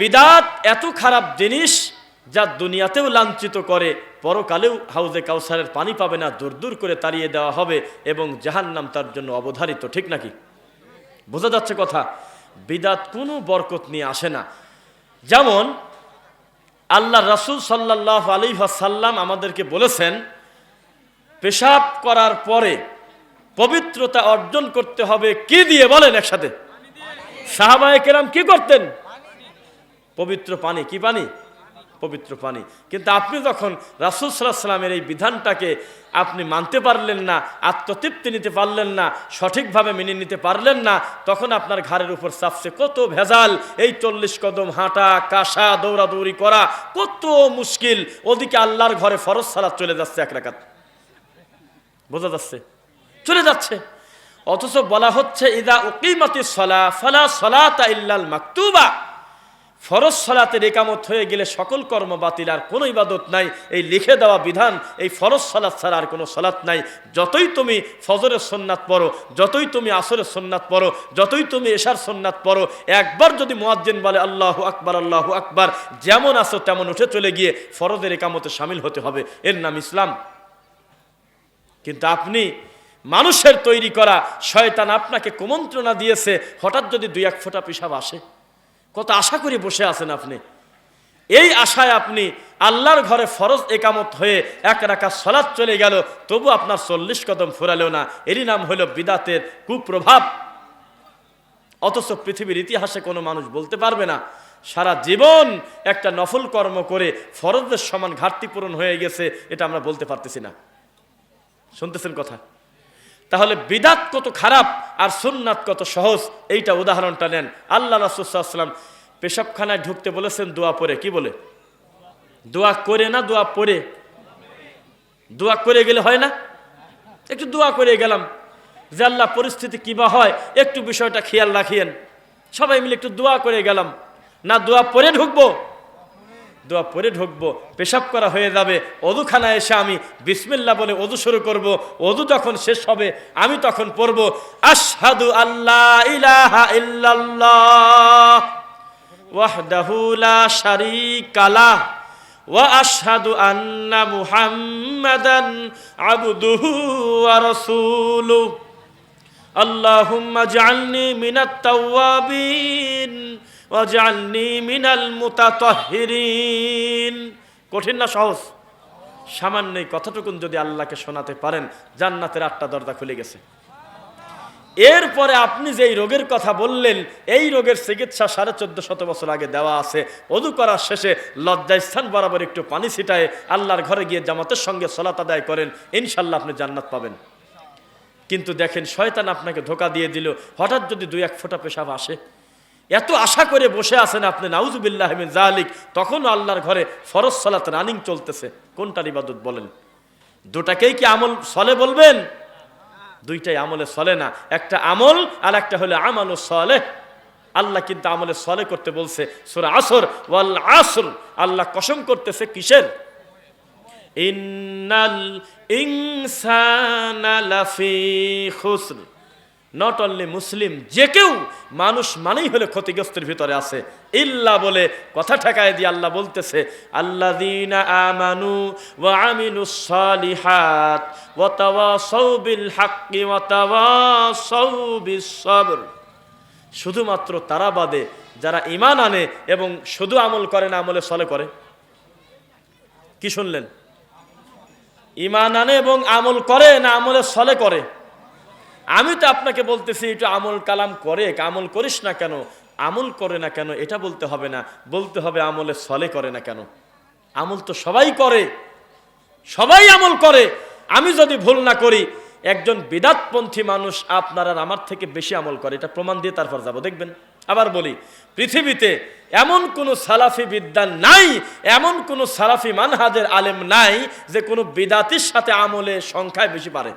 বিদাত এত খারাপ জিনিস যা দুনিয়াতেও লাঞ্ছিত করে, পরকালেও হাউজে কাউসারের পানি পাবে না, দূর দূর করে তাড়িয়ে দেওয়া হবে এবং জাহান্নাম তার জন্য অবধারিত, ঠিক নাকি? বোঝা যাচ্ছে কথা, বিদাত কোনো বরকত নিয়ে আসে না। যেমন, আল্লাহ রাসুল সাল্লাহ আলী সাল্লাম আমাদেরকে বলেছেন, পেশাব করার পরে পবিত্রতা অর্জন করতে হবে, কি দিয়ে বলেন একসাথে? সাহাবায়ে কেরাম কি করতেন? পবিত্র পানি, কি পানি? পবিত্র পানি। কিন্তু আপনি যখন রাসুল সাল্লাহ সাল্লামের এই বিধানটাকে আপনি মানতে পারলেন না, আত্মতৃপ্তি নিতে পারলেন না, সঠিকভাবে মেনে নিতে পারলেন না, তখন আপনার ঘাড়ের উপর চাপছে। কত ভেজাল, এই চল্লিশ কদম হাঁটা কাশা দৌড়াদৌড়ি করা, কত মুশকিল। ওদিকে আল্লাহর ঘরে ফরজ সালাত চলে যাচ্ছে এক রাকাত। বোঝা যাচ্ছে? চলে যাচ্ছে। অথচ বলা হচ্ছে, ইদা উকিমতি সলা ফলা সলাতা ইল্লাল মাকতুবা। ফরজ সলাতের একামত হয়ে গেলে সকল কর্ম বাতিল, আর কোনো ইবাদত নাই। এই লিখে দেওয়া বিধান, এই ফরজ সলাৎ ছাড়া আর কোনো সলাৎ নাই। যতই তুমি ফজরের সন্ন্যাত পড়ো, যতই তুমি আসরের সন্ন্যাত পড়ো, যতই তুমি এশার সন্ন্যাত পড়ো, একবার যদি মোয়াজ্জেন বলে, আল্লাহ আকবার আল্লাহ আকবার, যেমন আসো তেমন উঠে চলে গিয়ে ফরজের একামতে সামিল হতে হবে। এর নাম ইসলাম। কিন্তু আপনি মানুষের তৈরি করা, শয়তান আপনাকে কুমন্ত্রণা দিয়েছে, হঠাৎ যদি দুই এক ফোঁটা পিসাব আসে। কত আশা করে বসে আছেন আপনি। এই আশায় আপনি আল্লাহর ঘরে ফরজ একামত হয়ে এক রাখা সলাদ চলে গেল, তবু আপনার চল্লিশ কদম ফুরালেও না। এরই নাম হলো বিদাতের কুপ্রভাব। অথচ পৃথিবীর ইতিহাসে কোনো মানুষ বলতে পারবে না, সারা জীবন একটা নফল কর্ম করে ফরজের সমান ঘাটতি পূরণ হয়ে গেছে, এটা আমরা বলতে পারতেছি না। শুনতেছেন কথা? তাহলে বিদাত কত খারাপ আর সুন্নাত কত সহজ, এইটা উদাহরণটা নেন। আল্লাহ রাসুসাল্লাম পেশাবখানায় ঢুকতে বলেছেন, দোয়া পরে কি বলে? দোয়া করে না, দোয়া পরে দোয়া করে গেলে হয় না? একটু দোয়া করে গেলাম। যে আল্লাহ, পরিস্থিতি কিবা হয়, একটু বিষয়টা খেয়াল রাখিয়েন। সবাই মিলে একটু দোয়া করে গেলাম। না, দোয়া পরে ঢুকবো। দোয়া পরে ঢুকবো, পেশাব করা হয়ে যাবে অদুখানা এসে আমি বিসমিল্লা বলে অদু শুরু করব, অদু যখন শেষ হবে, আমি তখন পড়ব, আশহাদু আল্লাহ ইলাহা ইল্লাল্লাহ, ওয়াহদাহু লা শারীকা লাহ, ওয়া আশহাদু আন্না মুহাম্মাদান আবদুহু ওয়া রাসূলুহু। আল্লাহুম্মা জাআলনি মিনাত তাওয়াবিন ওয়াজআলনি মিনাল মুতাতাহহিরিন কঠিন না, সহজ। সামান্য এই কথাটুকুন যদি আল্লাহকে শোনাতে পারেন, জান্নাতের আটটা দরজা খুলে গেছে। এরপরে আপনি যেই রোগের কথা বললেন, এই রোগের চিকিৎসা সাড়ে চোদ্দ শত বছর আগে দেওয়া আছে। অদু করার শেষে লজ্জাস্থান বরাবর একটু পানি ছিটায় আল্লাহর ঘরে গিয়ে জামাতের সঙ্গে সলাত আদায় করেন ইনশাল্লাহ আপনি জান্নাত পাবেন। কিন্তু দেখেন, শয়তান আপনাকে ধোকা দিয়ে দিল। হঠাৎ যদি দুই এক ফোঁটা পেশাব আসে এত আশা করে বসে আছেন আপনি, নাউজুবিল্লাহ জালিক তখনও আল্লাহর ঘরে ফরজ সালাত রানিং চলতেছে। কোনটার ইবাদত বলেন? দুটাকেই কি আমল সলে বলবেন? দুইটাই আমলে সলে না। একটা আমল আর একটা হলো আমাল সলে। আল্লাহ কিন্তু আমলে সলে করতে বলছে, সুরা আসর, ওয়াল আসর। আল্লাহ কসম করতেছে কিসের? ইন্নাল ইনসানা লাফি খুসর। নট অনলি মুসলিম যে কেউ মানুষ মানেই হলে ক্ষতিগ্রস্তের ভিতরে আছে। ইল্লা বলে কথা ঠেকায় দিয়ে আল্লাহ বলতেছে আল্লাহ আমানু ওয়া আমিনু সালিহাত ওয়া তাওয়াসাউ বিল হাক্কি ওয়া তাওয়াসাউ বিস সবর শুধুমাত্র তারা বাদে যারা ইমান আনে এবং শুধু আমল করে না, আমলে সলে করে। কি শুনলেন? ইমান আনে এবং আমল করে না, আমলে সলে করে। আমি তো আপনাকে বলতেছি, একটু আমল কালাম করে আমল করিস না কেন? আমল করে না কেন, এটা বলতে হবে না। বলতে হবে আমলে সলে করে না কেন? আমল তো সবাই করে। সবাই আমল করে। আমি যদি ভুল না করি, একজন বিদাতপন্থী মানুষ আপনার আমার থেকে বেশি আমল করে। এটা প্রমাণ দিয়ে তারপর যাব। দেখবেন, আবার বলি, পৃথিবীতে এমন কোনো সালাফি বিদ্যা নাই, এমন কোনো সালাফি মানহাজের আলেম নাই যে কোনো বিদাতির সাথে আমলে সংখ্যায় বেশি পারে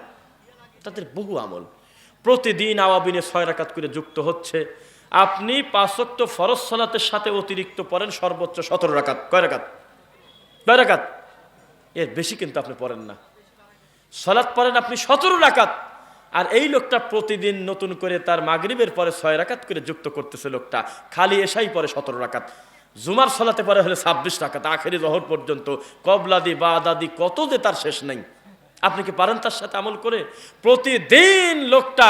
তাদের বহু আমল। প্রতিদিন আওয়াবিনে ছয় রাকাত করে যুক্ত হচ্ছে। আপনি পাঁচক্ত ফরজ সলাতের সাথে অতিরিক্ত পড়েন সর্বোচ্চ সতেরো রাকাত। কয় রাকাত? কয় রাকাত? এর বেশি কিন্তু আপনি পড়েন না। সলাৎ পড়েন আপনি সতেরো রাকাত। আর এই লোকটা প্রতিদিন নতুন করে তার মাগরিবের পরে ছয় রাকাত করে যুক্ত করতেছে লোকটা। খালি এসাই পরে সতেরো রাকাত। জুমার সলাতে পারে হলে ছাব্বিশ টাকা তা আখেরি জহর পর্যন্ত। কবলাদি, বাদাদি, কত যে তার শেষ নেই। আপনি কি পারেন তার সাথে আমল করে? প্রতিদিন লোকটা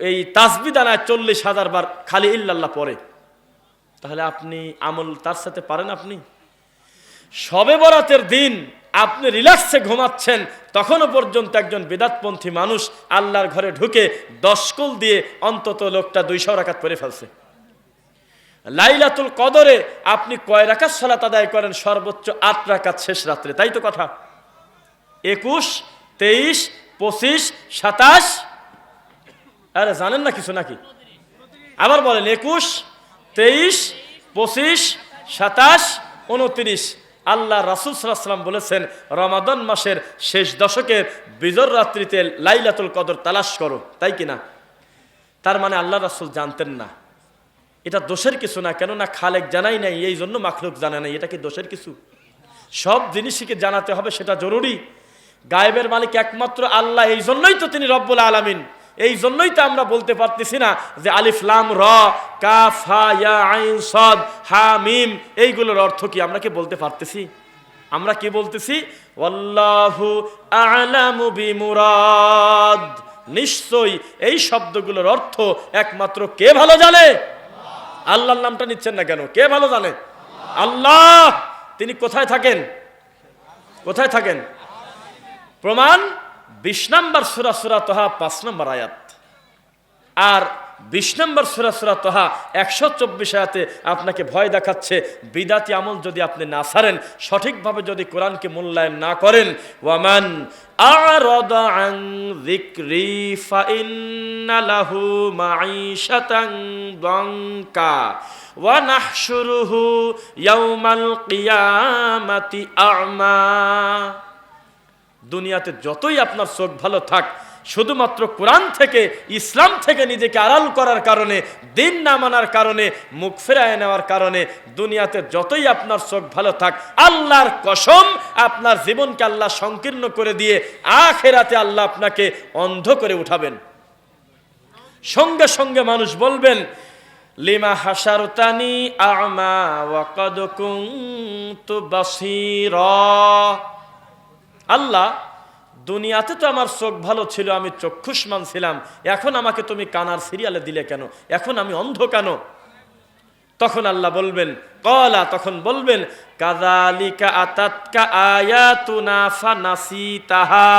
এই তাসবি দানায় চল্লিশ হাজার বার খালি ইল্লাল্লাহ পরে তাহলে আপনি আমল তার সাথে পারেন আপনি? সবে বরাতের দিন আপনি রিল্যাক্সে ঘুমাচ্ছেন, তখনও পর্যন্ত একজন বেদাতপন্থী মানুষ আল্লাহর ঘরে ঢুকে দশকুল দিয়ে অন্তত লোকটা দুইশো রাকাত পরে ফেলছে। লাইলাতুল কদরে আপনি কয় রাকাত সালাত আদায় করেন? সর্বোচ্চ আট রাকাত শেষ রাত্রে, তাই তো কথা? একুশ, তেইশ, পঁচিশ, সাতাশ। আরে জানেন না কিছু নাকি? আবার বলেন, একুশ, তেইশ, পঁচিশ, সাতাশ, উনত্রিশ। আল্লাহ রাসুল সাল্লাম বলেছেন, রমাদন মাসের শেষ দশকের বিজর রাত্রিতে লাইলাতুল কদর তালাশ করো, তাই কি না? তার মানে আল্লাহ রাসুল জানতেন না। এটা দোষের কিছু না, কেননা খালেক জানাই নাই, এই জন্য মাখলুক জানা নাই। এটা কি দোষের কিছু? সব জিনিসকে জানাতে হবে সেটা জরুরি? গায়েবের মালিক একমাত্র আল্লাহ, এই জন্যই তো তিনি রব্বুল আলামিন। এই জন্যই তো আমরা বলতে পারতেছি না যে আলিফ, লাম, র, কাফ, হা, ইয়া, আইন, সদ, হা, মিম, এইগুলোর অর্থ কি? আমরা কি বলতে পারতেছি? আমরা কি বলতেছি? ওয়াল্লাহু আ'লামু বিমুরাদ। নিশ্চয়ই এই শব্দগুলোর অর্থ একমাত্র কে ভালো জানে? আল্লাহর নামটা নিচ্ছেন না কেন? কে ভালো জানে? আল্লাহ! তিনি কোথায় থাকেন? কোথায় থাকেন? প্রমাণ, বিশ নম্বর সুরা সুরা তোহা, পাঁচ নম্বর আয়াত। আর বিশ নম্বর সুরা সুরা তোহা, একশো চব্বিশ আয়াতে আপনাকে ভয় দেখাচ্ছে, বিদাতি আমল যদি আপনি না সারেন, সঠিকভাবে যদি কোরআনকে মূল্যায়ন না করেন, ওয়ামান আরদ দুনিয়াতে যতই আপনার চোখ ভালো থাক, শুধুমাত্র কোরআন থেকে, ইসলাম থেকে নিজেকে আড়াল করার কারণে, দিন না মানার কারণে, মুখ ফেরায় নেওয়ার কারণে, দুনিয়াতে যতই আপনার চোখ ভালো থাক, আল্লাহর কসম আপনার জীবনকে আল্লাহ সংকীর্ণ করে দিয়ে আখেরাতে আল্লাহ আপনাকে অন্ধ করে উঠাবেন। সঙ্গে সঙ্গে মানুষ বলবেন, লিমা হাসারতানি আমা ওয়াকাদ কুনতু বাসীরা। আল্লাহ, দুনিয়াতে তো আমার চোখ ভালো ছিল, আমি চক্ষুষ্মান ছিলাম। এখন আমাকে তুমি কানার সিরিয়ালে দিলে কেন? এখন আমি অন্ধ কেন? তখন আল্লাহ বলবেন, কলা, তখন বলবেন কাদালিকা আতাতকা আয়াতুনা ফানাসিতাহা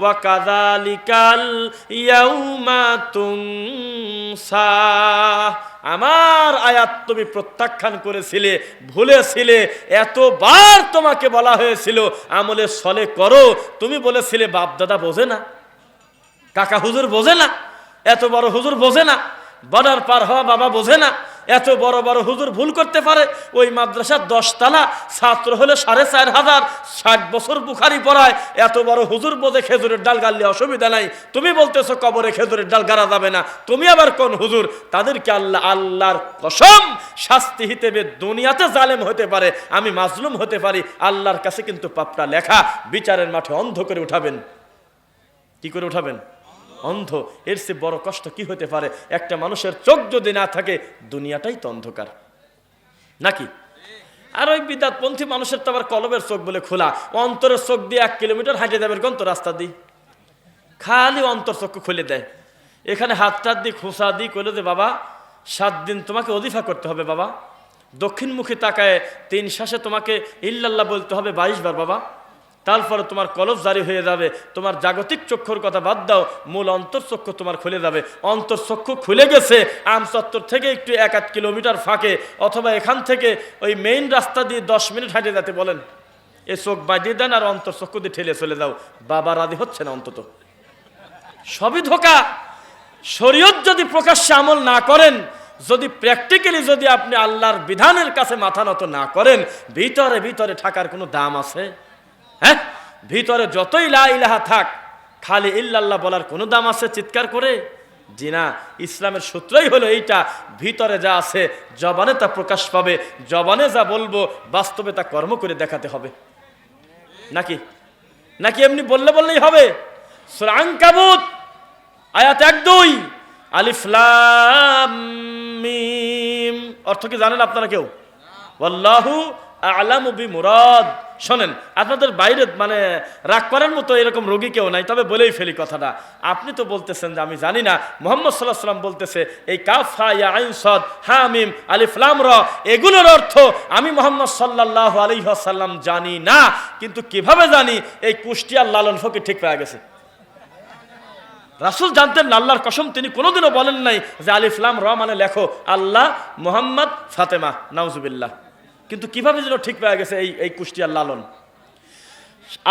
ওয়া কাদালিকাল ইয়াউমা তুনসা। আমার আয়াত তুমি প্রত্যাখ্যান করেছিলে, ভুলেছিলে, এতবার তোমাকে বলা হয়েছিল, আমলে সলে করো। তুমি বলেছিলে বাপ দাদা বোঝে না, কাকা হুজুর বোঝে না, এত বড় হুজুর বোঝে না, বর্ডার পার হওয়া বাবা বোঝে না এত বড় বড় হুজুর ভুল করতে পারে? ওই মাদ্রাসার দশতলা ছাত্র হলে সাড়ে চার হাজার ষাট বছর বুখারি পড়ায়। এত বড় হুজুর বোধে খেজুরের ডাল গাললে অসুবিধা নাই। তুমি বলতেছো কবরে খেজুরের ডাল গাড়া যাবে না। তুমি আবার কোন হুজুর? তাদেরকে আল্লাহ, আল্লাহর কসম শাস্তি হিতেবে দুনিয়াতে জালেম হতে পারে, আমি মাজলুম হতে পারি। আল্লাহর কাছে কিন্তু পাপটা লেখা। বিচারের মাঠে অন্ধ করে উঠাবেন। কি করে উঠাবেন? অন্ধ। এর চেয়ে বড় কষ্ট কি হতে পারে? একটা মানুষের চোখ যদি না থাকে, দুনিয়াটাই তো অন্ধকার। নাকি? আর ওই বিদ্যাতপন্থী মানুষের তো আবার কলবের চোখ বলে খোলা। অন্তরের চোখ দিয়ে এক কিলোমিটার হাঁটে যাবে গন্ত রাস্তা দিয়ে। খালি অন্তর চক্ষু খুলে দেয়। এখানে হাত টাত দিয়ে খোসা দিয়ে কইলে যে, বাবা, সাত দিন তোমাকে অদিফা করতে হবে, বাবা। দক্ষিণমুখী তাকায় তিন শ্বাসে তোমাকে ইল্লাল্লাহ বলতে হবে, বাইশ বার, বাবা। তারপরে তোমার কলব জারি হয়ে যাবে, তোমার জাগতিক চক্ষুর কথা বাদ দাও, মূল অন্তর্চক্ষু তোমার খুলে যাবে। অন্তর্চক্ষু খুলে গেছে, আমচত্বর থেকে একটু এক আধ কিলোমিটার ফাঁকে, অথবা এখান থেকে ওই মেইন রাস্তা দিয়ে দশ মিনিট হাঁটে যেতে বলেন। এ চোখ বাজিয়ে দেন আর অন্তর্চক্ষু দিয়ে ঠেলে চলে যাও। বাবা রাজি হচ্ছে না অন্তত। সবই ধোকা। শরীয়ত যদি প্রকাশ্যে আমল না করেন, যদি প্র্যাকটিক্যালি যদি আপনি আল্লাহর বিধানের কাছে মাথা নত না করেন, ভিতরে ভিতরে থাকার কোনো দাম আছে? হ্যাঁ? ভিতরে যতই লা ইলাহা থাক, খালি ইল্লাল্লাহ বলার কোনো দাম আছে চিৎকার করে? জি না, ইসলামের সূত্রই হলো এইটা। ভিতরে যা আছে, জবানে তা প্রকাশ পাবে, জবানে যা বলব, বাস্তবে তা কর্ম করে দেখাতে হবে। নাকি? নাকি এমনি বললে বললেই হবে? সুরাঙ্কাবুত আয়াত এক দুই, আলিফ লাম মিম। অর্থ কি জানেন আপনারা কেউ? ওয়াল্লাহু আলামু বি মুরাদ শোনেন, আপনাদের বাইরে মানে রাগ করার মতো এরকম রোগী কেউ নাই, তবে বলেই ফেলি কথাটা। আপনি তো বলতেছেন যে আমি জানি না, মোহাম্মদ সাল্লাহ সাল্লাম বলতেছে, এই কাফা ইয়া, আইন, সদ হামিম আলিফলাম র, এগুলোর অর্থ আমি মোহাম্মদ সাল্লাহ আলিহাসাল্লাম জানি না, কিন্তু কীভাবে জানি? এই কুষ্টিয়ার লালন ফকির ঠিক পেয়ে গেছে। রাসুল জানতেন না, আল্লাহর কসম, তিনি কোনোদিনও বলেন নাই যে আলিফলাম র মানে লেখো, আল্লাহ মোহাম্মদ ফাতেমা, নাউজুবিল্লাহ। কিন্তু কীভাবে যেন ঠিক পাওয়া গেছে এই এই কুষ্টিয়ার লালন?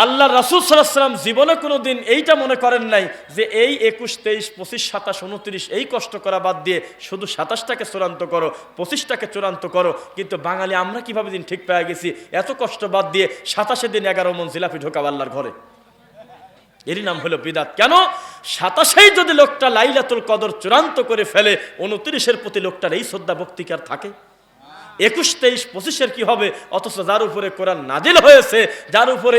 আল্লাহ রাসুল সাল্লাম জীবনে কোনো দিন এইটা মনে করেন নাই যে এই একুশ, তেইশ, পঁচিশ, সাতাশ, উনত্রিশ এই কষ্ট করা বাদ দিয়ে শুধু সাতাশটাকে চূড়ান্ত করো, পঁচিশটাকে চূড়ান্ত করো। কিন্তু বাঙালি, আমরা কীভাবে দিন ঠিক পেয়ে গেছি? এত কষ্ট বাদ দিয়ে সাতাশে দিন এগারো মন জিলাপি ঢোকাব আল্লাহর ঘরে। এরই নাম হলো বিদাত। কেন? সাতাশেই যদি লোকটা লাইলাতুল কদর চূড়ান্ত করে ফেলে, উনত্রিশের প্রতি লোকটার এই শ্রদ্ধা ভক্তিকার থাকে? একুশ, তেইশ, পঁচিশের কি হবে? অথচ যার উপরে কোরআন নাজিল হয়েছে, যার উপরে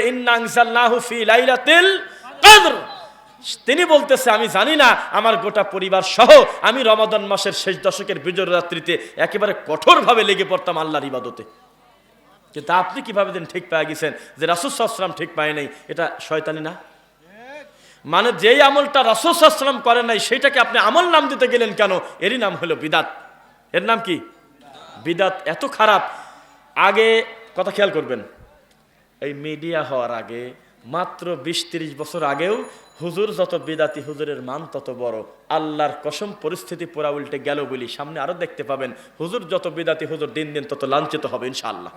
তিনি বলতেছে, আমি জানি না, আমার গোটা পরিবার সহ আমি রমাদান মাসের শেষ দশকের বিজয় রাত্রিতে একেবারে কঠোরভাবে লেগে পড়তাম আল্লাহর ইবাদতে। কিন্তু আপনি কীভাবে দিন ঠিক পেয়ে গেছেন যে রাসুল সাল্লাম ঠিক পায় নাই? এটা শয়তানি না? মানে যেই আমলটা রাসুল সাল্লাম করেন নাই, সেটাকে আপনি আমল নাম দিতে গেলেন কেন? এরই নাম হলো বিদাত। এর নাম কি? বিদাত এত খারাপ। আগে, কথা খেয়াল করবেন, এই মিডিয়া হওয়ার আগে, মাত্র বিশ তিরিশ বছর আগেও হুজুর যত বিদাতি, হুজুরের মান তত বড়। আল্লাহর কসম পরিস্থিতি পুরা উল্টে গেল বলি, সামনে আরও দেখতে পাবেন, হুজুর যত বিদাতি, হুজুর দিন দিন তত লাঞ্ছিত হবে ইনশাল্লাহ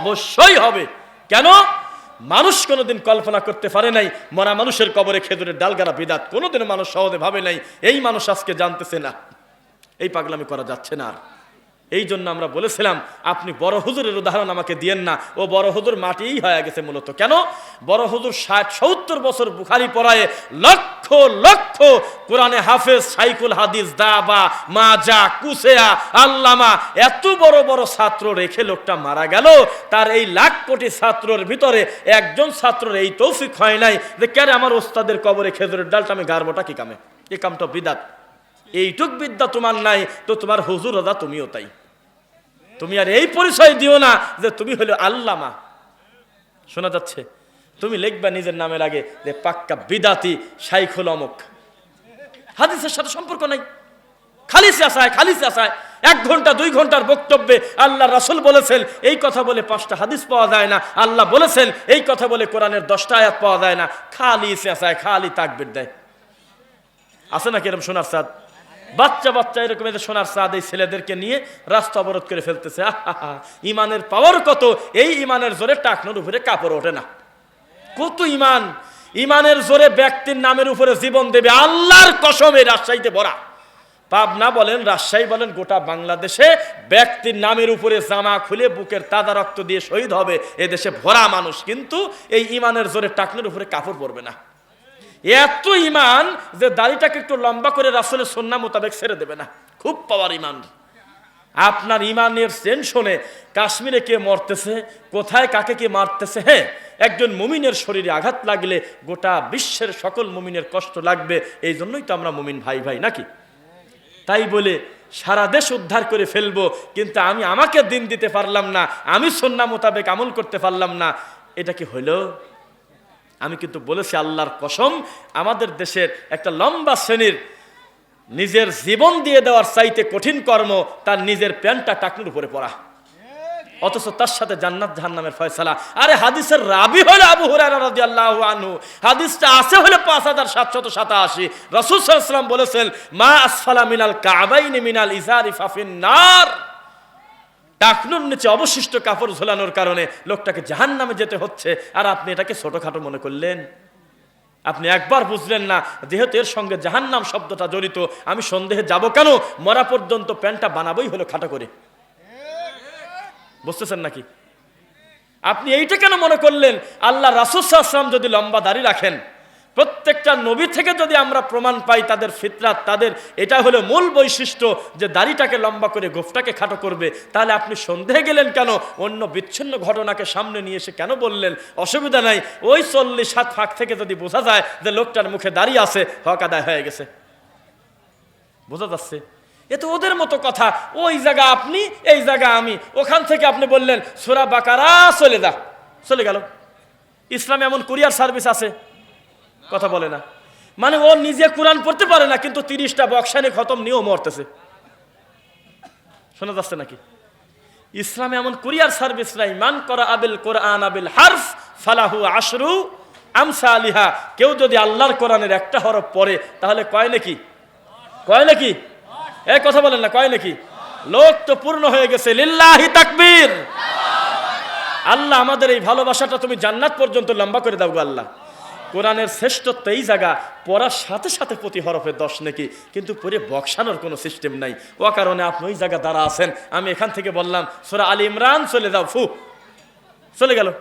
অবশ্যই হবে। কেন? মানুষ কোনোদিন কল্পনা করতে পারে নাই, মরা মানুষের কবরে খেজুরের ডালগারা বিদাত। কোনোদিন মানুষ সহজে ভাবে নাই, এই মানুষ আজকে জানতেছে না। এই পাগলামি করা যাচ্ছে না আর। এই জন্য আমরা বলেছিলাম, আপনি বড় হুজুরের উদাহরণ আমাকে দিয়েন না। ও বড় হুজুর মাটিই হয়ে গেছে মূলত। কেন? বড় হুজুর ষাট, সত্তর বছর বুখারি পড়ায় লক্ষ লক্ষ কোরআনে হাফেজ সাইকুল হাদিস, দাবা, মাজা, কুসেয়া, আল্লামা, এত বড় বড় ছাত্র রেখে লোকটা মারা গেল। তার এই লাখ কোটি ছাত্রর ভিতরে একজন ছাত্রর এই তৌফিক হয় নাই যে কেন আমার ওস্তাদের কবরে খেজুরের ডালটা, আমি গারবোটা কি কামে? এই কামটা বিদাত। এইটুক বিদ্যা তোমার নাই, তো তোমার হুজুর দাদা তুমিও তাই। তুমি আর এই পরিচয় দিও না যে তুমি হলো আল্লামা। শোনা যাচ্ছে, তুমি লিখবা নিজের নামের আগে যে পাক্কা বিদাতি শাইখুল অমুক। হাদিসের সাথে সম্পর্ক নাই। খালি চেঁচায় খালি চেঁচায়। এক ঘণ্টা, দুই ঘণ্টার বক্তব্যে আল্লাহ রাসুল বলেছেন, এই কথা বলে পাঁচটা হাদিস পাওয়া যায় না। আল্লাহ বলেছেন, এই কথা বলে কোরআনের দশটা আয়াত পাওয়া যায় না। খালি চেঁচায়, খালি তাকবির দেয়। আছে নাকি এরকম সোনার সাদ বাচ্চা বাচ্চা এরকম এদের সোনার সাদ এই ছেলেদেরকে নিয়ে রাস্তা অবরোধ করে ফেলতেছে। ইমানের পাওয়ার কত? এই ইমানের জোরে টাকনোর উপরে কাপড় ওঠে না। কত ইমান? ইমানের জোরে ব্যক্তির নামের উপরে জীবন দেবে আল্লাহর কসমে রাজশাহীতে ভরা। পাবনা বলেন, রাজশাহী বলেন, গোটা বাংলাদেশে ব্যক্তির নামের উপরে জামা খুলে বুকের তাজা রক্ত দিয়ে শহীদ হবে। এদেশে ভরা মানুষ কিন্তু এই ইমানের জোরে টাকনের উপরে কাপড় পরবে না। এত ইমান যে দাড়িটাকে একটু লম্বা করে রাসুলের সন্না মোতাবেক ছেড়ে দেবে না। খুব পাওয়ার ইমান আপনার ইমানের টেনশনে কাশ্মীরে কে মরতেছে, কোথায় কাকে কে মারতেছে হ্যাঁ? একজন মুমিনের শরীরে আঘাত লাগলে গোটা বিশ্বের সকল মুমিনের কষ্ট লাগবে, এই জন্যই তো আমরা মুমিন ভাই ভাই, নাকি? তাই বলে সারা দেশ উদ্ধার করে ফেলব, কিন্তু আমি আমাকে দিন দিতে পারলাম না, আমি সন্না মোতাবেক আমল করতে পারলাম না। এটা কি হইল আমি কিন্তু বলেছি আল্লাহর কসম, আমাদের দেশের একটা লম্বা শ্রেণির নিজের জীবন দিয়ে দেওয়ার চাইতে কঠিন কর্ম তার নিজের প্যান্টটা টাকনুর উপরে পড়া। অথচ তার সাথে জান্নাত জাহান্নামের ফয়সালা। আরে হাদিসের রাবি হলো আবু হুরায়রা আনহু। হাদিসটা আছে হলো পাঁচ হাজার সাতশত সাতাশি। রসুল সাল্লাল্লাহু বলেছেন, মা আসফালা মিনাল কাবাইনি মিনাল ইজারি ফাফিন নার। টাকনুর নিচে অবশিষ্ট কাপড় ঝোলানোর কারণে লোকটাকে জাহান নামে যেতে হচ্ছে। আর আপনি এটাকে ছোটখাটো মনে করলেন? আপনি একবার বুঝলেন না, যেহেতু এর সঙ্গে জাহান্নাম শব্দটা জড়িত, আমি সন্দেহে যাব কেন? মরা পর্যন্ত প্যান্টটা বানাবোই হলো খাটো করে। বুঝতেছেন নাকি? আপনি এইটা কেন মনে করলেন? আল্লাহ রাসুসাল্লাম যদি লম্বা দাড়ি রাখেন প্রত্যেকটা নবী থেকে যদি আমরা প্রমাণ পাই তাদের ফিতরাত, তাদের এটা হলো মূল বৈশিষ্ট্য যে দাড়িটাকে লম্বা করে গোফটাকে খাটো করবে। তাহলে আপনি সন্দেহে গেলেন কেন? অন্য বিচ্ছিন্ন ঘটনাকে সামনে নিয়ে এসে কেন বললেন? অসুবিধা নাই। ওই চল্লিশ সাত ফাঁক থেকে যদি বোঝা যায় যে লোকটার মুখে দাড়ি আছে, হক আদায় হয়ে গেছে। বোঝা যাচ্ছে? এ তো ওদের মতো কথা। ওই জায়গা আপনি, এই জায়গা আমি। ওখান থেকে আপনি বললেন, সোরা বাকারা চলে যা। চলে গেল। ইসলাম এমন কুরিয়ার সার্ভিস আছে। কথা বলে না। মানে ও নিজে কোরআন পড়তে পারে না, কিন্তু তিরিশটা বক্সানে খতম নিয়েও মরতেছে। শোনা যাচ্ছে নাকি? ইসলামে এমন কুরিয়ার সার্ভিস নাই, মান করা আবিল কোরআন আবিল হারফ, ফালাহু আশরু আমসা আলিহা। কেউ যদি আল্লাহর কোরআনের একটা হরফ পড়ে, তাহলে কয় নাকি? কয় নাকি? এ কথা বলেন না, কয় নাকি? লোক তো পূর্ণ হয়ে গেছে, লিল্লাহি তাকবীর। আল্লাহ আমাদের এই ভালোবাসাটা তুমি জান্নাত পর্যন্ত লম্বা করে দাও গো আল্লাহ। কোরআনের শ্রেষ্ঠত্ব এই জায়গা, পড়ার সাথে সাথে প্রতি হরফে দশ নাকি। কিন্তু পরে বক্সানোর কোনো সিস্টেম নাই। ও কারণে আপনি ওই জায়গা দ্বারা আছেন। আমি এখান থেকে বললাম, সোরা আলী ইমরান চলে যাও, ফু। চলে গেল।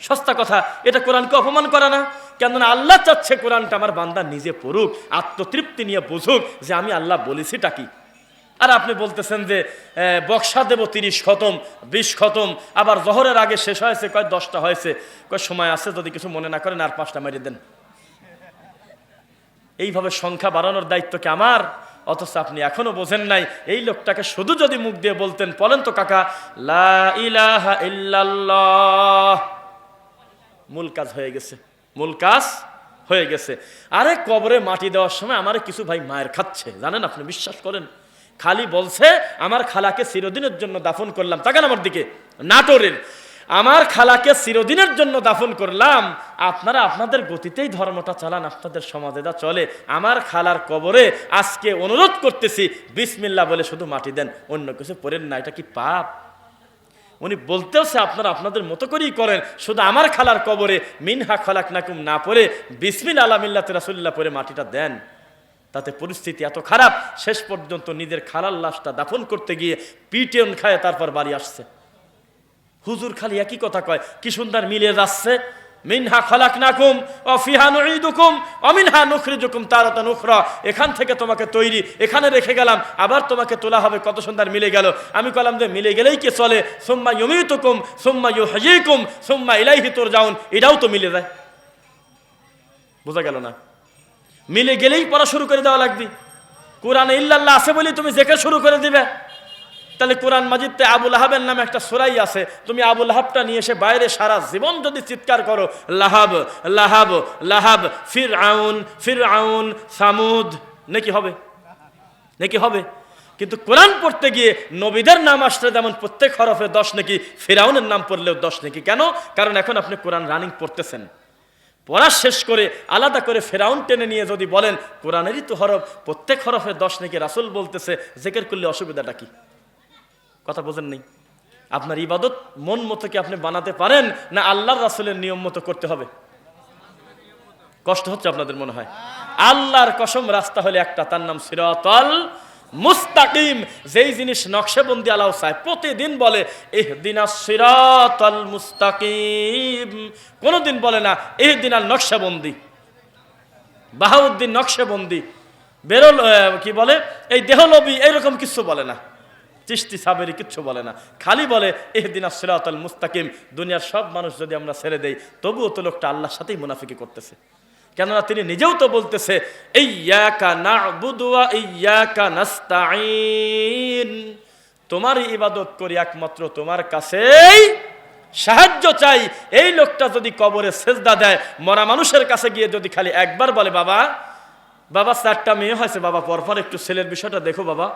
সস্তা কথা। এটা কোরআনকে অপমান করা না। কেননা আল্লাহ চাচ্ছে কোরআনটা আমার বান্দা নিজে পড়ুক, আত্মতৃপ্তি নিয়ে বুঝুক যে আমি আল্লাহ বলেছিটা কি? আর আপনি বলতেছেন যে বক্সা দেব তিরিশ খতম, বিশ খতম, আবার জহরের আগে শেষ হয়েছে, কয় দশটা হয়েছে, কয় সময় আছে যদি কিছু মনে না করেন আর পাঁচটা মেরে দেন। এইভাবে সংখ্যা বাড়ানোর দায়িত্ব কি আমার? অথচ আপনি এখনও বোঝেন নাই, এই লোকটাকে শুধু যদি মুখ দিয়ে বলতেন, বলেন তো কাকা মূল কাজ হয়ে গেছে, মূল কাজ হয়ে গেছে। আরে কবরে মাটি দেওয়ার সময় আমার কিছু ভাই মায়ের খাচ্ছে, জানেন আপনি, বিশ্বাস করেন? খালি বলছে, আমার খালাকে চিরদিনের জন্য দাফন করলাম। তাকান আমার দিকে, নাটোরের, আমার খালাকে চিরদিনের জন্য দাফন করলাম। আপনারা আপনাদের গতিতেই ধর্মটা চালান, আপনাদের সমাজে যা চলে। আমার খালার কবরে আজকে অনুরোধ করতেছি বিসমিল্লা বলে শুধু মাটি দেন, অন্য কিছু পড়েন না, এটা কি পাপ? উনি বলতেওছে আপনারা আপনাদের মতো করেই করেন, শুধু আমার খালার কবরে মিনহা খালাক নাকুম না পড়ে, বিসমিল আলামিল্লা রাসুল্লাহ পরে মাটিটা দেন। তাতে পরিস্থিতি এত খারাপ, শেষ পর্যন্ত নিজের খালার লাশটা দাফন করতে গিয়ে পিটেন খায়, তারপর বাড়ি আসছে। হুজুর খালি একই কথা কয়, কি সুন্দর মিলে যাচ্ছে। মিনহা খালাক নাকুম ও ফিহা নুইদুকুম অমিনহা নুখরিজুকুম তারাতা নুখরা এখান থেকে তোমাকে তৈরি, এখানে রেখে গেলাম, আবার তোমাকে তোলা হবে। কত সুন্দর মিলে গেল। আমি কলাম যে মিলে গেলেই কি চলে? সুম্মা ইউমিতুকুম, সুম্মা ইউহয়িকুম সুম্মা ইলাইহি তোর যাউন এটাও তো মিলে যায়। বোঝা গেল না? মিলে গেলেই পড়া শুরু করে দেওয়া লাগবে। কোরআনে ইল্লাল্লাহ আছে বলে তুমি জেকে শুরু করে দিবে। তাহলে কোরআন মাজিদতে আবুল আহাবের নামে একটা সোরাই আছে। তুমি আবুল আহাবটা নিয়ে এসে বাইরে সারা জীবন যদি চিৎকার করো, লাহাব লাহাব লাহাব ফির আউন ফির আউন সামুদ, নাকি হবে? নাকি হবে? কিন্তু কোরআন পড়তে গিয়ে নবীদের নাম আসলে যেমন প্রত্যেক হরফে দশ নাকি ফিরাউনের নাম পড়লেও দশ নাকি। কেন? কারণ এখন আপনি কোরআন রানিং পড়তেছেন। পড়া শেষ করে আলাদা করে ফেরাউন টেনে নিয়ে যদি বলেন, কোরআনেরই তো হরফ, প্রত্যেক হরফে দশ নাকি রাসুল বলতেছে, জেকের করলে অসুবিধাটা কি? কথা বোঝেন নেই? আপনার ইবাদত মন মতো কি আপনি বানাতে পারেন, না আল্লাহর রাসুলের নিয়ম মতো করতে হবে? কষ্ট হচ্ছে আপনাদের মনে হয়? আল্লাহর কসম রাস্তা হলে একটা, তার নাম সিরাতাল মুস্তাকিম, যেই জিনিস নকশাবন্দি আলাও চায় প্রতিদিন বলে, ইহদিনা সিরাতাল মুস্তাকিম। কোনোদিন বলে না, ইহদিনা নকশাবন্দি। বাহাউদ্দিন নকশাবন্দি। বেরোল কি বলে? এই দেহলবি এইরকম কিছু বলে না। চিস্তি সাবেরি কিচ্ছু বলে না। খালি বলে এহদিন সিরাতাল মুস্তাকিম। দুনিয়ার সব মানুষ যদি আমরা ছেড়ে দেই, তবুও তো লোকটা আল্লাহর সাথেই মুনাফিকি করতেছে। কেননা তিনি নিজেও তো বলতেছে ইয়াকা না'বুদু ওয়া ইয়াকা নাস্তাঈন। তোমার ইবাদত করি একমাত্র তোমার কাছেই সাহায্য চাই। এই লোকটা যদি কবরে সেজদা দেয়, মরা মানুষের কাছে গিয়ে যদি খালি একবার বলে, বাবা বাবা চারটা মেয়ে হয়েছে, বাবা, পরপর একটু ছেলের বিষয়টা দেখো, বাবা।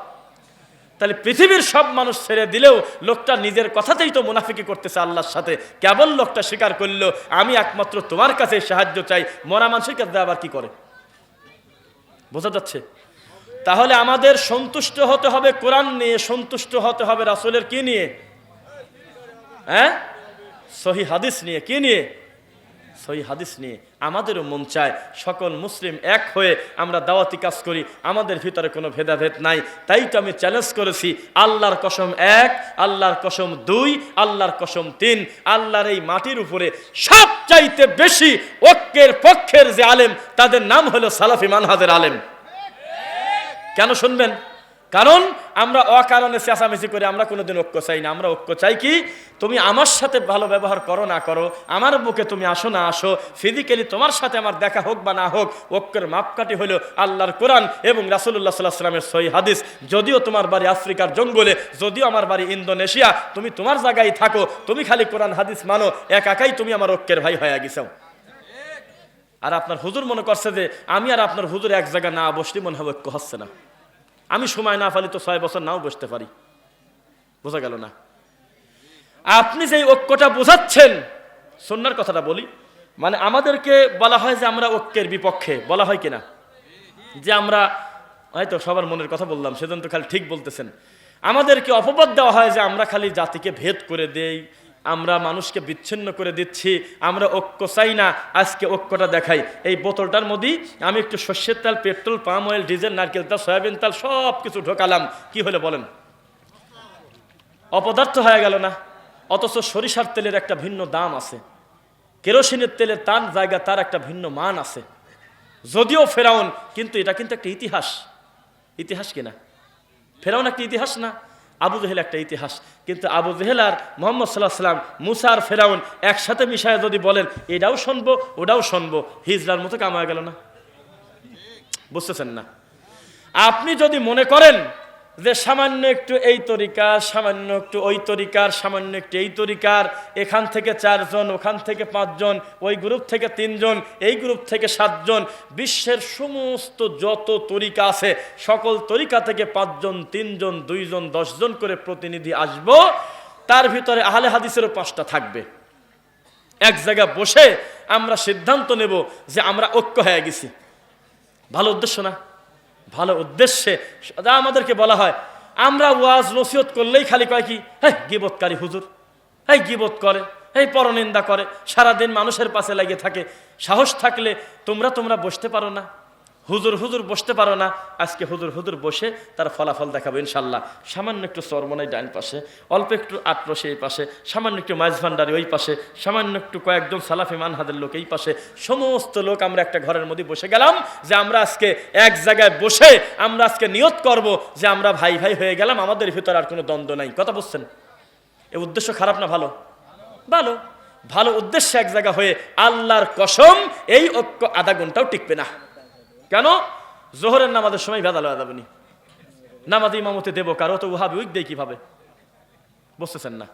তাহলে পৃথিবীর সব মানুষ ছেড়ে দিলেও লোকটা নিজের কথাতেই তো মুনাফিকি করতেছে আল্লাহর সাথে। কেবল লোকটা স্বীকার করল? আমি একমাত্র তোমার কাছে সাহায্য চাই। মরা মানুষের কাছে আবার কি করে? বোঝা যাচ্ছে? তাহলে আমাদের সন্তুষ্ট হতে হবে কোরআন নিয়ে, সন্তুষ্ট হতে হবে রাসুলের কি নিয়ে? হ্যাঁ? সহি হাদিস নিয়ে কি নিয়ে? সহি হাদিস নিয়ে আমাদেরও মন চায় সকল মুসলিম এক হয়ে আমরা দাওয়াতি কাজ করি, আমাদের ভিতরে কোনো ভেদাভেদ নাই। তাই তো আমি চ্যালেঞ্জ করেছি, আল্লাহর কসম এক, আল্লাহর কসম দুই, আল্লাহর কসম তিন, আল্লাহর এই মাটির উপরে সব চাইতে বেশি ঐক্যের পক্ষের যে আলেম, তাদের নাম হলো সালাফি মানহাজের আলেম। কেন শুনবেন? কারণ আমরা অকারণে চেঁচামেচি করে আমরা কোনোদিন ঐক্য চাই না। আমরা ঐক্য চাই কি? তুমি আমার সাথে ভালো ব্যবহার করো না করো, আমার বুকে তুমি আসো না আসো ফিজিক্যালি তোমার সাথে আমার দেখা হোক বা না হোক, ঐক্যের মাপকাঠি হলো আল্লাহর কোরআন এবং রাসুল্লাহ সাল্লাহ সাল্লামের সই হাদিস। যদিও তোমার বাড়ি আফ্রিকার জঙ্গলে, যদিও আমার বাড়ি ইন্দোনেশিয়া, তুমি তোমার জায়গায় থাকো, তুমি খালি কোরআন হাদিস মানো, এক একাই তুমি আমার ঐক্যের ভাই হয়ে গেছো। আর আপনার হুজুর মনে করছে যে, আমি আর আপনার হুজুর এক জায়গায় না বসলে মনে হবে ঐক্য হচ্ছে না। আমি সময় না পালি তো ছয় বছর নাও বসতে পারি। বোঝা গেল না? আপনি যে ঐক্যটা বোঝাচ্ছেন, সন্ন্যার কথাটা বলি মানে আমাদেরকে বলা হয় যে আমরা ঐক্যের বিপক্ষে, বলা হয় কিনা? যে আমরা হয়তো সবার মনের কথা বললাম, সেজন্য তো খালি ঠিক বলতেছেন। আমাদেরকে অপবাদ দেওয়া হয় যে আমরা খালি জাতিকে ভেদ করে দেই আমরা মানুষকে বিচ্ছিন্ন করে দিচ্ছি, আমরা ঐক্য চাই না, আজকে ঐক্যটা দেখাই। এই বোতলটার মধ্যেই আমি একটু সর্ষের তেল, পেট্রোল, পাম অয়েল, ডিজেল, নারকেল তেল, সয়াবিন তেল সব কিছু ঢোকালাম। কি হলে বলেন? অপদার্থ হয়ে গেল না? অথচ সরিষার তেলের একটা ভিন্ন দাম আছে। কেরোসিনের তেলের তার জায়গা, তার একটা ভিন্ন মান আছে। যদিও ফেরাউন, কিন্তু এটা কিন্তু একটা ইতিহাস। ইতিহাস কিনা ফেরাউন একটা ইতিহাস না? আবু জেহেল একটা ইতিহাস। কিন্তু আবু জেহেল আর মোহাম্মদ সাল্লাহ সাল্লাম মুসার ফেরাউন একসাথে মিশায় যদি বলেন, এটাও শুনব, ওটাও শুনব হিজলার মতো কামা গেল না। বুঝতেছেন না? আপনি যদি মনে করেন যে সামান্য একটু এই তরিকার সামান্য একটু ওই তরিকার সামান্য একটু এই তরিকার এখান থেকে চারজন, ওখান থেকে পাঁচজন, ওই গ্রুপ থেকে তিনজন, এই গ্রুপ থেকে সাতজন, বিশ্বের সমস্ত যত তরিকা আছে, সকল তরিকা থেকে পাঁচজন, তিনজন, দুইজন, দশজন করে প্রতিনিধি আসব, তার ভিতরে আহলে হাদিসেরও পাঁচটা থাকবে। এক জায়গায় বসে আমরা সিদ্ধান্ত নেব যে আমরা ঐক্য হয়ে গেছি। ভালো উদ্দেশ্য না? ভালো উদ্দেশ্যে যা আমাদেরকে বলা হয়, আমরা ওয়াজ নসিহত করলেই খালি কয় কি হ্যাঁ গিবতকারী হুজুর হ্যাঁ গিবত করে এই পরনিন্দা করে, সারাদিন মানুষের পাশে লাগিয়ে থাকে, সাহস থাকলে তোমরা তোমরা বসতে পারো না। হুজুর হুজুর বসতে পারো না, আজকে হুজুর হুজুর বসে তার ফলাফল দেখাবো ইনশাল্লাহ। সামান্য একটু চরমনাই ডাইন পাশে, অল্প একটু আটরসে এই পাশে, সামান্য একটু মাইজ ভান্ডারি ওই পাশে, সামান্য একটু কয়েকজন সালাফি মানহাদের লোক এই পাশে, সমস্ত লোক আমরা একটা ঘরের মধ্যে বসে গেলাম যে আমরা আজকে এক জায়গায় বসে আমরা আজকে নিয়ত করব যে আমরা ভাই ভাই হয়ে গেলাম, আমাদের ভিতরে আর কোনো দ্বন্দ্ব নাই। কথা বুঝছেন এ উদ্দেশ্য খারাপ না ভালো? ভালো। ভালো উদ্দেশ্যে এক জায়গা হয়ে আল্লাহর কসম এই ঐক্য আধা ঘন্টাও টিকবে না। কেন? জোহরের নামাজের সময় ভেদাল হয়ে যাবেনি। নামাজ ইমামতে দেবো কারও? তো উহাবি উইক দেয় কীভাবে? বুঝতেছেন না।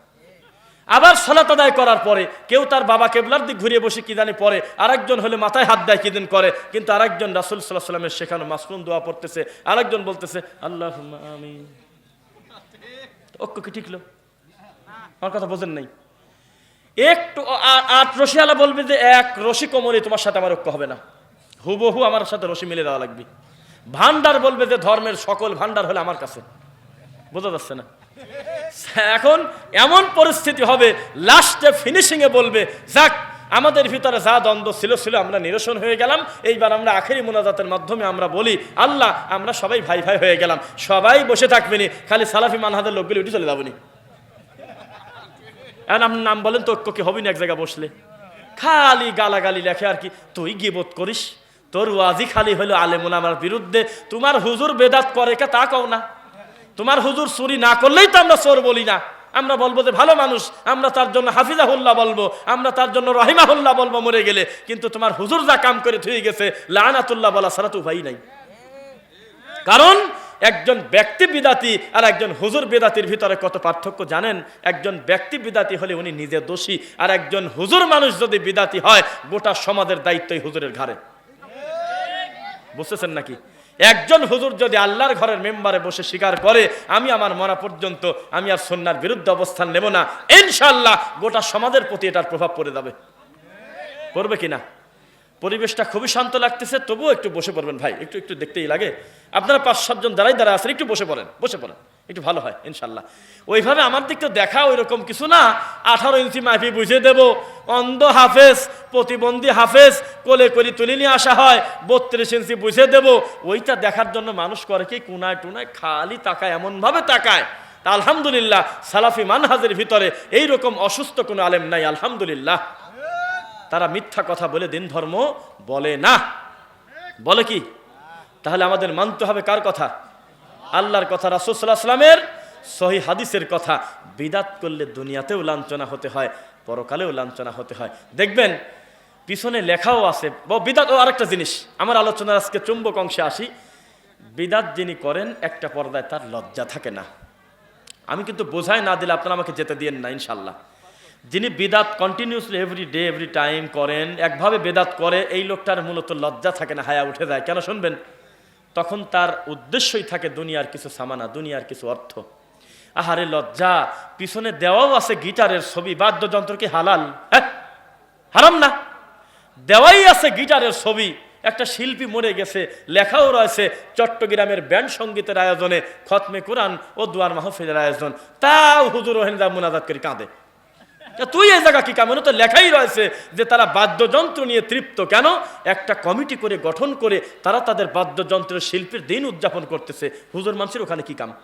আবার সলাত আদায় করার পরে কেউ তার বাবা কেবলার দিক ঘুরিয়ে বসে কি জানি পরে আরেকজন হলে মাথায় হাত দেয় কিদিন করে, কিন্তু আরেকজন রাসুল সাল্লাহ সাল্লামের শেখানো মাসরুম দোয়া পড়তেছে, আরেকজন বলতেছে আল্লাহ আমি ঐক্য কি ঠিকলো আমার কথা বোঝেন নাই। একটু আট রশিয়ালা বলবে যে, এক রশি কোমরে তোমার সাথে আমার ঐক্য হবে না। হুবহু আমার সাথে রশি মিলে দেওয়া লাগবে। ভান্ডার বলবে যে ধর্মের সকল ভান্ডার হলে আমার কাছে। বোঝা যাচ্ছে না? এখন এমন পরিস্থিতি হবে লাস্টে ফিনিশিংয়ে বলবে, যাক, আমাদের ভিতরে যা দ্বন্দ্ব ছিল ছিল, আমরা নিরসন হয়ে গেলাম। এইবার আমরা আখেরি মোনাজাতের মাধ্যমে আমরা বলি, আল্লাহ, আমরা সবাই ভাই ভাই হয়ে গেলাম। সবাই বসে থাকবেনি, খালি সালাফি মানহাদের লোকগুলি উঠে চলে যাবনি। এখন আপনার নাম বলেন তো, ঐক্য কি হবি না এক জায়গায় বসলে? খালি গালাগালি লেখে আর কি, তুই গিবোধ করিস? তোর ওয়াজি খালি হলো আলেমুল আমার বিরুদ্ধে। তোমার হুজুর বেদাত করে কে তা কও না? তোমার হুজুর চুরি না করলেই তো আমরা চোর বলি না। আমরা বলব যে ভালো মানুষ, আমরা তার জন্য হাফিজাহুল্লাহ বলব, আমরা তার জন্য রহিমাহুল্লাহ বলব মরে গেলে। কিন্তু তোমার হুজুর যা কাম করে থুয়ে গেছে, লানাতুল্লাহ বলা ছাড়া তো উপায় নাই। কারণ একজন ব্যক্তি বিদাতি আর একজন হুজুর বেদাতির ভিতরে কত পার্থক্য জানেন? একজন ব্যক্তি বিদাতি হলে উনি নিজে দোষী, আর একজন হুজুর মানুষ যদি বিদাতি হয়, গোটা সমাজের দায়িত্বই হুজুরের ঘাড়ে। বুঝতেছেন নাকি? একজন হুজুর যদি আল্লাহর ঘরের মেম্বারে বসে স্বীকার করে, আমি আমার মরা পর্যন্ত, আমি আর সন্ন্যার বিরুদ্ধে অবস্থান নেব না ইনশাল্লাহ গোটা সমাজের প্রতি এটার প্রভাব পড়ে যাবে। পড়বে কিনা? পরিবেশটা খুবই শান্ত লাগতেছে, তবুও একটু বসে পড়বেন ভাই, একটু একটু দেখতেই লাগে। আপনারা পাঁচ, সাতজন দাঁড়াই দাঁড়া আছেন, একটু বসে পড়েন বসে পড়েন। একটু ভালো হয়, ইনশাল্লাহ। ওইভাবে আমার দিক তো দেখা ওই রকম কিছু না। আঠারো ইঞ্চি মাফি বুঝে দেব। অন্ধ হাফেজ, প্রতিবন্ধী হাফেজ, কোলে করি তুলে নিয়ে আসা হয়, বত্রিশ ইঞ্চি বুঝে দেব। ওইটা দেখার জন্য মানুষ করে কি, কুনায় টুনায় খালি তাকায়, এমনভাবে তাকায়। তা আলহামদুলিল্লাহ, সালাফি মানহাজের ভিতরে এই রকম অসুস্থ কোনো আলেম নাই, আলহামদুলিল্লাহ। তারা মিথ্যা কথা বলে দিন ধর্ম বলে না। বলে কি? তাহলে আমাদের মানতে হবে কার কথা? আল্লাহর কথা রাসুসাল্লাহ সাল্লামের সহি হাদিসের কথা। বিদাত করলে দুনিয়াতেও লাঞ্ছনা হতে হয়, পরকালেও লাঞ্ছনা হতে হয়। দেখবেন, পিছনে লেখাও আছে। বিদাত ও আরেকটা জিনিস। আমার আলোচনার আজকে চুম্বক অংশে আসি। বিদাত যিনি করেন, একটা পর্দায় তার লজ্জা থাকে না। আমি কিন্তু বোঝাই না দিলে আপনারা আমাকে যেতে দিয়েন না ইনশাল্লাহ যিনি বিদাত continuously every day every time করেন, একভাবে বেদাত করে, এই লোকটার মূলত লজ্জা থাকে না, হায়া উঠে যায়। কেন শুনবেন? তখন তার উদ্দেশ্যই থাকে দুনিয়ার কিছু সামানা, দুনিয়ার কিছু অর্থ। আহারে লজ্জা, পিছনে দেওয়াও আছে গিটারের ছবি, বাদ্যযন্ত্র কি হালাল? হ্যাঁ? হারাম না? দেওয়াই আছে গিটারের ছবি, একটা শিল্পী মরে গেছে, লেখাও রয়েছে, চট্টগ্রামের ব্যান্ড সঙ্গীতের আয়োজনে খতমে কোরআন ও দুয়ার মাহফিলের আয়োজন। তাও হুজুর ওহেন্দা মুনাজাত করে কাঁদে। তুই এই জায়গা কি কেমন তো লেখাই রয়েছে যে তারা বাদ্যযন্ত্র নিয়ে তৃপ্ত। কেন? একটা কমিটি করে গঠন করে তারা তাদের বাদ্যযন্ত্রের শিল্পীর দিন উদযাপন করতেছে। হুজুর মানুষের ওখানে কি কাম?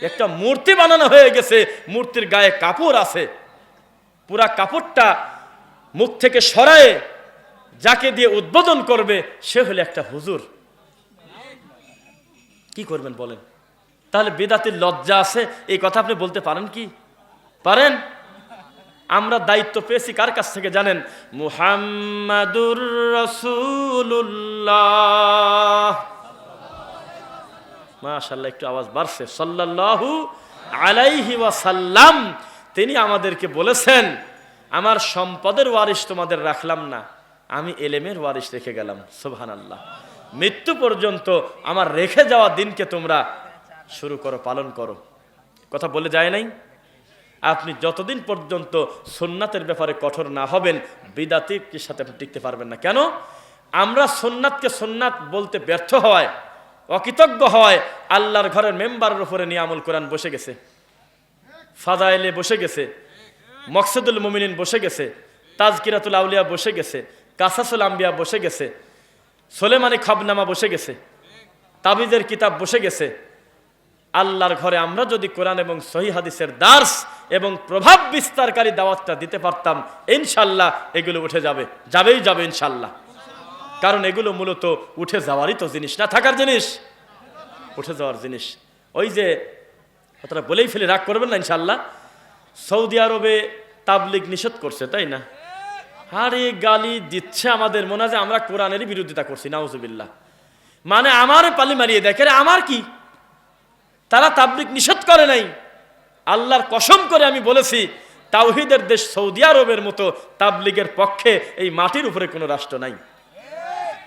একটা মূর্তি বানানো হয়ে গেছে। মূর্তির গায়ে কাপড় আছে। পুরা কাপড়টা মুখ থেকে সরায়ে যাকে দিয়ে উদ্বোধন করবে, সে হলে একটা হুজুর। কি করবেন বলেন? তাহলে বেদাতির লজ্জা আছে? এই কথা আপনি বলতে পারেন কি? পারেন? আমরা দায়িত্ব পেয়েছি কার কাছ থেকে জানেন? মুহাম্মাদুর রসুল্লাহ মাশাল্লাহ একটু আওয়াজ বাড়ছে। সাল্লাল্লাহু আলাইহি ওয়াসাল্লাম, তিনি আমাদেরকে বলেছেন, আমার সম্পদের ওয়ারিশ তোমাদের রাখলাম না। আমি এলেমের ওয়ারিশ রেখে গেলাম। সুবহান আল্লাহ মৃত্যু পর্যন্ত আমার রেখে যাওয়া দিনকে তোমরা শুরু করো, পালন করো। কথা বলে যায় নাই? আপনি যতদিন পর্যন্ত সোননাথের ব্যাপারে কঠোর না হবেন বিদাতির সাথে আপনি টিকতে পারবেন না। কেন? আমরা সোননাথকে সোননাথ বলতে ব্যর্থ হওয়ায়, অকৃতজ্ঞ হয় আল্লাহর ঘরের মেম্বারের উপরে নিয়ে আমল কোরআন বসে গেছে। ফাদাইলে বসে গেছে, মকসুদুল মুমিনিন বসে গেছে, তাজকিরাতুল আউলিয়া বসে গেছে, কাসাসুল আম্বিয়া বসে গেছে, সোলেমানি খবনামা বসে গেছে তাবিজের কিতাব বসে গেছে আল্লাহর ঘরে আমরা যদি কোরআন এবং সহি হাদিসের দার্স এবং প্রভাব বিস্তারকারী দাওয়াতটা দিতে পারতাম, ইনশাল্লাহ এগুলো উঠে যাবে। যাবেই যাবে ইনশাল্লাহ। কারণ এগুলো মূলত উঠে যাওয়ারই তো জিনিস। না, থাকার জিনিস? উঠে যাওয়ার জিনিস। ওই যে, কথাটা বলেই ফেলে, রাগ করবেন না ইনশাল্লাহ? সৌদি আরবে তাবলিগ নিষেধ করছে, তাই না? আরে গালি দিচ্ছে আমাদের মনে হয় আমরা কোরআনেরই বিরোধিতা করছি, নাউজুবিল্লাহ। মানে আমার পালি মারিয়ে দেখে আমার কি? তারা তাবলিক নিষেধ করে নাই। আল্লাহর কসম করে আমি বলেছি, তাওহিদের দেশ সৌদি আরবের মতো তাবলিগের পক্ষে এই মাটির উপরে কোনো রাষ্ট্র নাই।